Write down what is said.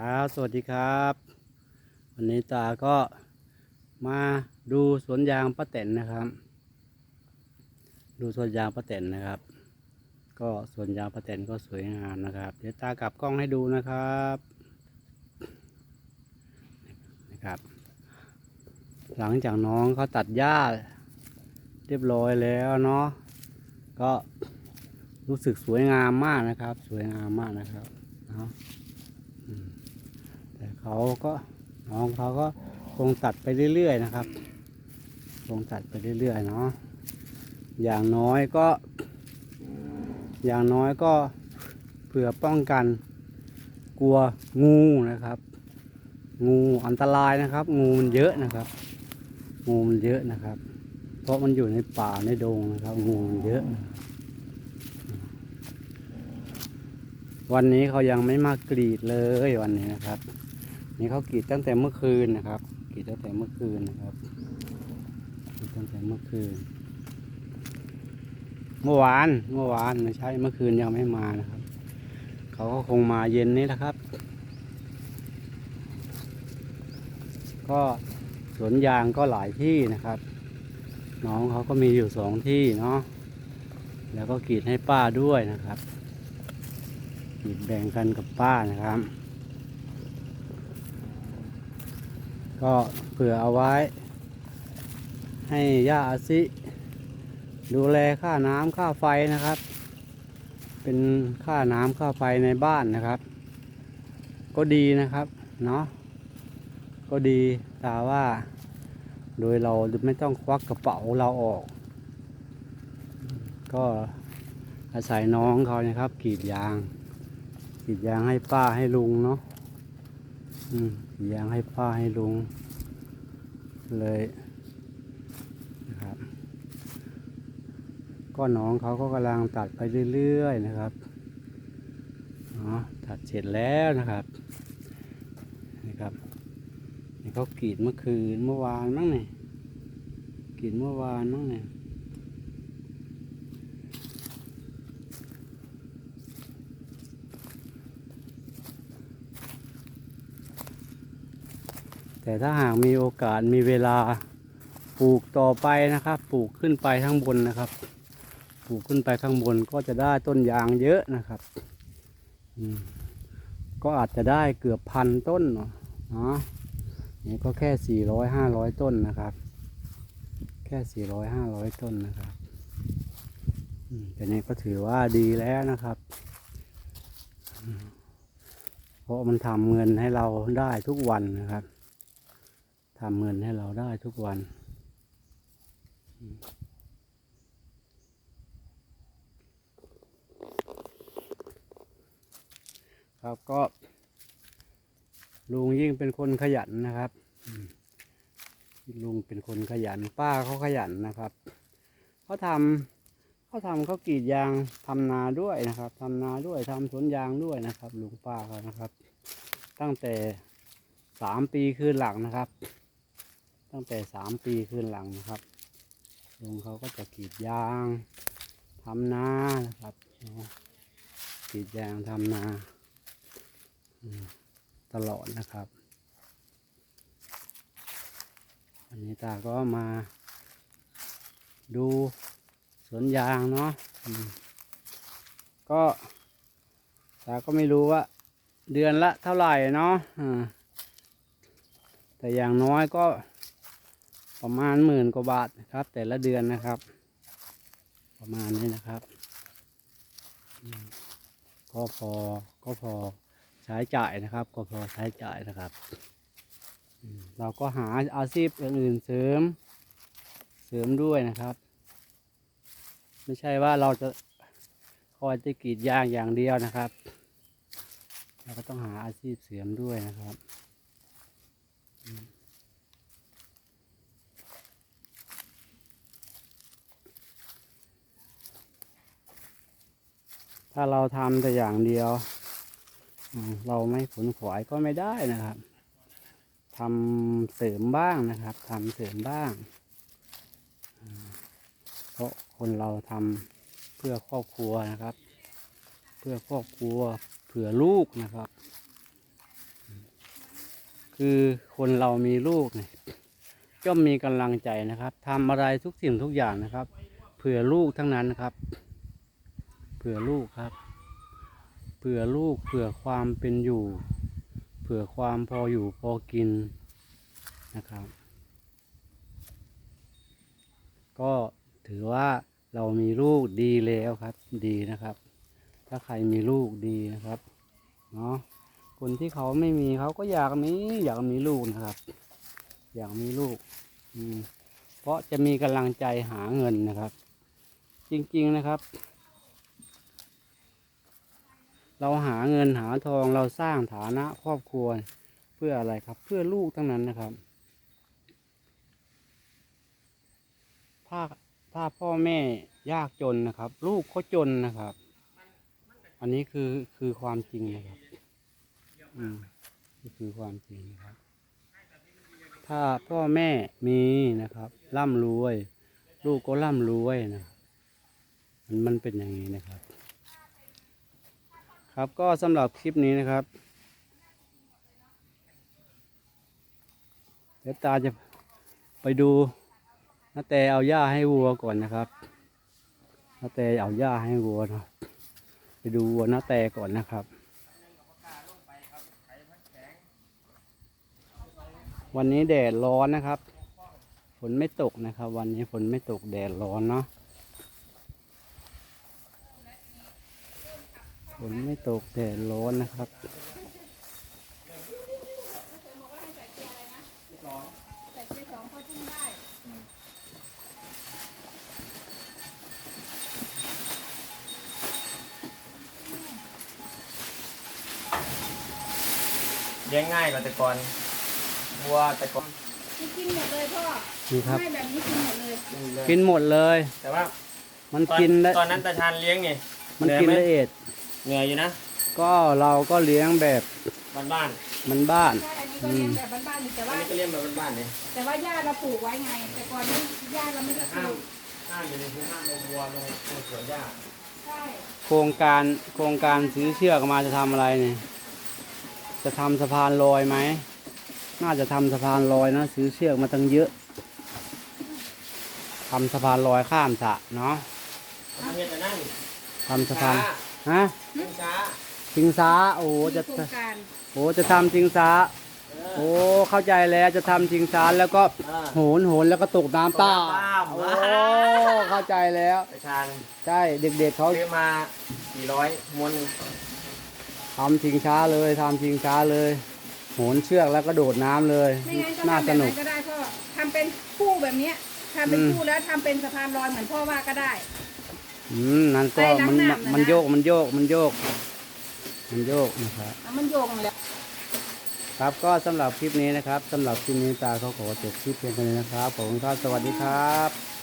ครับสวัสดีครับ วันนี้ตาก็มาดูสวนยางป้าแตนนะครับ ดูสวนยางป้าแตนนะครับ ก็สวนยางป้าแตนก็สวยงามนะครับ เดี๋ยวตากลับกล้องให้ดูนะครับนะครับ หลังจากน้องเขาตัดหญ้าเรียบร้อยแล้วเนาะก็รู้สึกสวยงามมากนะครับ สวยงามมากนะครับเนาะ เขาก็น้องเขาก็คงตัดไปเรื่อยๆนะครับคงตัดไปเรื่อยๆเนาะอย่างน้อยก็ อย่างน้อยก็เผื่อป้องกัน กลัวงูนะครับ งูอันตรายนะครับ งูมันเยอะนะครับ งูมันเยอะนะครับ เพราะมันอยู่ในป่าในดงนะครับ งูมันเยอะ วันนี้เขายังไม่มากรีดเลยวันนี้นะครับ นี่เขากรีดตั้งแต่เมื่อคืนนะครับกรีดตั้งแต่เมื่อคืนนะครับกรีดตั้งแต่เมื่อคืน เมื่อวานเมื่อวานไม่ใช่เมื่อคืนยังไม่มานะครับ เขาก็คงมาเย็นนี้นะครับ ก็สวนยางก็หลายที่นะครับ น้องเขาก็มีอยู่สองที่เนาะแล้วก็กรีดให้ป้าด้วยนะครับหยิบแบ่งกันกับป้านะครับ ก็เผื่อเอาไว้ ให้ย่าอาซิ ดูแลค่าน้ำค่าไฟนะครับ เป็นค่าน้ำค่าไฟในบ้านนะครับ ก็ดีนะครับเนาะก็ดีแต่ว่า โดยเราไม่ต้องควักกระเป๋าเราออก ก็อาศัยน้องเขานะครับกรีดยางกรีดยางให้ป้าให้ลุงเนาะ ยางให้ป้าให้ลุง เลยนะครับ ก็น้องเขาก็กำลังตัดไปเรื่อยๆนะครับเนาะตัดเสร็จแล้วนะครับนี่ครับนี่เขากรีดเมื่อคืนเมื่อวานมั้งเนี่ยกรีดเมื่อวานมั้งเนี่ย แต่ถ้าหากมีโอกาสมีเวลาปลูกต่อไปนะครับ ปลูกขึ้นไปข้างบนนะครับ ปลูกขึ้นไปข้างบนก็จะได้ต้นยางเยอะนะครับก็อาจจะได้เกือบพันต้นเนาะเนาะนี่ก็แค่สี่ร้อยห้าร้อยต้นนะครับ แค่สี่ร้อยห้าร้อยต้นนะครับแต่นี้ก็ถือว่าดีแล้วนะครับ เพราะมันทำเงินให้เราได้ทุกวันนะครับำเงินให้เราได้ทุกวัน ครับก็ ลุงยิ่งเป็นคนขยันนะครับ ลุงเป็นคนขยัน ป้าเขาขยันนะครับเขาทำเขาทำเขากรีดยางทำนาด้วยนะครับทำนาด้วยทำสวนยางด้วยนะครับ ลุงป้าเขานะครับ ตั้งแต่สามปีคืนหลังนะครับ ตั้งแต่สามปีคืนหลังนะครับลุงเขาก็จะกรีดยางทำนานะครับกรีดยางทำนาตลอดนะครับวันนี้ตาก็มาดูสวนยางเนาะก็ตาก็ไม่รู้ว่า เดือนละเท่าไหร่เนาะแต่อย่างน้อยก็ ประมาณหมื่นกว่าบาทนะครับ แต่ละเดือนนะครับ ประมาณนี้นะครับ ก็พอก็พอใช้จ่ายนะครับ ก็พอใช้จ่ายนะครับเราก็หาอาชีพอื่นเสริม เสริมด้วยนะครับ ไม่ใช่ว่าเราจะคอยจะกรีดยางอย่างเดียวนะครับ เราก็ต้องหาอาชีพเสริมด้วยนะครับ ถ้าเราทำแต่อย่างเดียว เราไม่ขนขวายก็ไม่ได้นะครับทำเสริมบ้างนะครับทำเสริมบ้าง เพราะคนเราทำเพื่อครอบครัวนะครับ เพื่อครอบครัวเผื่อลูกนะครับ คือคนเรามีลูกเนี่ยก็มีกำลังใจนะครับทำอะไรทุกสิ่งทุกอย่างนะครับ เผื่อลูกทั้งนั้นนะครับ ผื่อลูกครับ เผื่อลูกเผื่อความเป็นอยู่ เผื่อความพออยู่พอกินนะครับ ก็ถือว่าเรามีลูกดีแล้วครับดีนะครับ ถ้าใครมีลูกดีนะครับเนาะคนที่เขาไม่มีเขาก็อยากมีอยากมีลูกนะครับ อยากมีลูกเพราะจะมีกำลังใจหาเงินนะครับ จริงๆนะครับ เราหาเงินหาทองเราสร้างฐานะครอบครัวเพื่ออะไรครับ เพื่อลูกทั้งนั้นนะครับ ถ้าถ้าพ่อแม่ยากจนนะครับ ลูกก็จนนะครับ อันนี้คือคือความจริงนะครับ อืมนี่คือความจริงนะครับ ถ้าพ่อแม่มีนะครับ ร่ำรวย ลูกก็ร่ำรวยนะมันมันเป็นอย่างนี้นะครับ ครับก็สำหรับคลิปนี้นะครับเดี๋ยวตาจะไปดูนาแต่เอาหญ้าให้วัวก่อนนะครับนาแต่เอาหญ้าให้วัวเนาะไปดูวัวนาแต่ก่อนนะครับวันนี้แดดร้อนนะครับ ฝนไม่ตกนะครับ วันนี้ฝนไม่ตกแดดร้อนเนาะ นไม่ตกแดดร้อนนะครับ เลี้ยงง่ายกว่าแต่ก่อนวัวแต่ก่อนนี่กินหมดเลยพ่อนี่ครับ ให้แบบนี้กินหมดเลย กินหมดเลย แต่ว่ามันตอนกินได้ตอนนั้นตาชานเลี้ยงไงมันกินเหละอยไหเอียด เหนื่อยอยู่นะก็เราก็เลี้ยงแบบบ้านบ้านมันบ้าน ใช่อันนี้ก็เลี้ยงแบบบ้านๆอยู่แต่ๆอันว่า นี้ก็เลี้ยงแบบบ้านๆเนี่ยแต่ว่าญาติเราปลูกไว้ไง แต่ก่อนนี้ญาติเราไม่ได้แต่ปห้ามลูกห้ามอยู่ในพื้นห้ามลงวัวลงลงสวนหญ้าใช่โครงการโครงการซื้อเชือกมาจะทำอะไรเนี่ยจะทำสะพานลอยไหมน่าจะทำสะพานลอยนะซื้อเชือกมาตั้งเยอะทำสะพานลอยข้ามสระเนาะทำเงี้ยแต่นั่นทำสะพาน ฮะช้าช้าชิงช้าโอ้โหมีจะโครงการโอ้จะทำชิงช้าเออโอ้เข้าใจแล้วจะทำชิงช้าแล้วก็อ่า โหนโหนแล้วก็ตกน้ำตาตกน้ำตามโอ้เข้าใจแล้วตาชานใช่เด็กๆเขาซื้อมาสี่ร้อยม้วนหนึ่งทำชิงช้าเลยทำชิงช้าเลย โหนเชือกแล้วก็โดดน้ำเลยไม่งั้นก็น่าทำสแบบนุนั้ก นก็ได้พ่อทำเป็นคู่แบบเนี้ยทำเป็นอืม คู่แล้วทำเป็นสะพานลอยเหมือนพ่อว่าก็ได้ อืมนั่นก็ไปล้างมันน้ำนะมันนะโยกมันโยกมันโยก มันโยกนะครับแล้วมันโยงเลยครับก็สำหรับคลิปนี้นะครับสำหรับคลิปนี้ตาเขาขอจบคลิปเพียงเท่านี้นะครับผมครับสวัสดีครับ